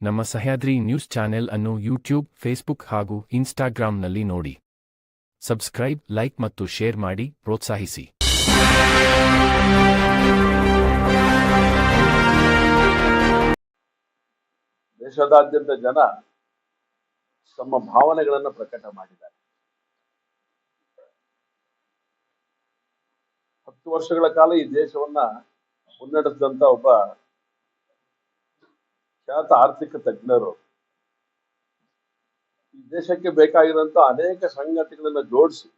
ನಮ್ಮ Sahyadri news channel ಅನ್ನು YouTube, Facebook ಹಾಗೂ ಇನ್ಸ್ಟಾಗ್ರಾಂನಲ್ಲಿ ನೋಡಿ. ಸಬ್ಸ್ಕ್ರೈಬ್, ಲೈಕ್ ಮತ್ತು ಶೇರ್ ಮಾಡಿ, ಪ್ರೋತ್ಸಾಹಿಸಿ. ದೇಶದಾದ್ಯಂತ ಜನ ತಮ್ಮ ಭಾವನೆಗಳನ್ನು ಪ್ರಕಟ ಮಾಡಿದ್ದಾರೆ. ಹತ್ತು ವರ್ಷಗಳ ಕಾಲ ಈ ದೇಶವನ್ನ ಮುನ್ನಡೆಸಿದಂತ ಒಬ್ಬ ಖ್ಯಾತ ಆರ್ಥಿಕ ತಜ್ಞರು. ಈ ದೇಶಕ್ಕೆ ಬೇಕಾಗಿರುವಂತಹ ಅನೇಕ ಸಂಗತಿಗಳನ್ನ ಜೋಡಿಸಿ.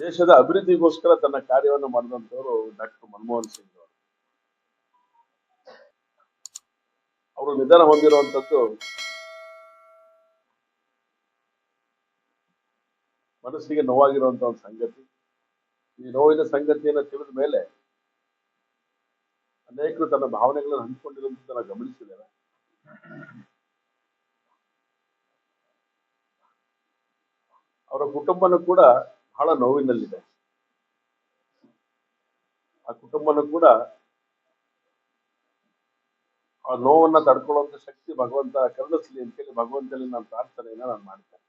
ದೇಶದ ಅಭಿವೃದ್ಧಿಗೋಸ್ಕರ ತನ್ನ ಕಾರ್ಯವನ್ನು ಮಾಡಿದಂಥವರು ಡಾಕ್ಟರ್ ಮನಮೋಹನ್ ಸಿಂಗ್ ಅವರು. ಅವರು ನಿಧನ ಹೊಂದಿರುವಂತದ್ದು ಮನಸ್ಸಿಗೆ ನೋವಾಗಿರುವಂತ ಒಂದು ಸಂಗತಿ. ಈ ನೋವಿನ ಸಂಗತಿಯನ್ನು ತಿಳಿದ ಮೇಲೆ ಅನೇಕರು ತನ್ನ ಭಾವನೆಗಳನ್ನು ಹಂಚಿಕೊಂಡಿರುವಂತ ನಾನು ಗಮನಿಸಿದ್ದೇನೆ ಅವರ ಕುಟುಂಬನೂ ಕೂಡ ಬಹಳ ನೋವಿನಲ್ಲಿದೆ. ಆ ಕುಟುಂಬನೂ ಕೂಡ ಆ ನೋವನ್ನ ತಡ್ಕೊಳ್ಳುವಂತ ಶಕ್ತಿ ಭಗವಂತ ಕರುಣಿಸ್ಲಿ ಅಂತೇಳಿ ಭಗವಂತನಲ್ಲಿ ನಾನು ಪ್ರಾರ್ಥನೆಯನ್ನ ನಾನು ಮಾಡ್ತೇನೆ.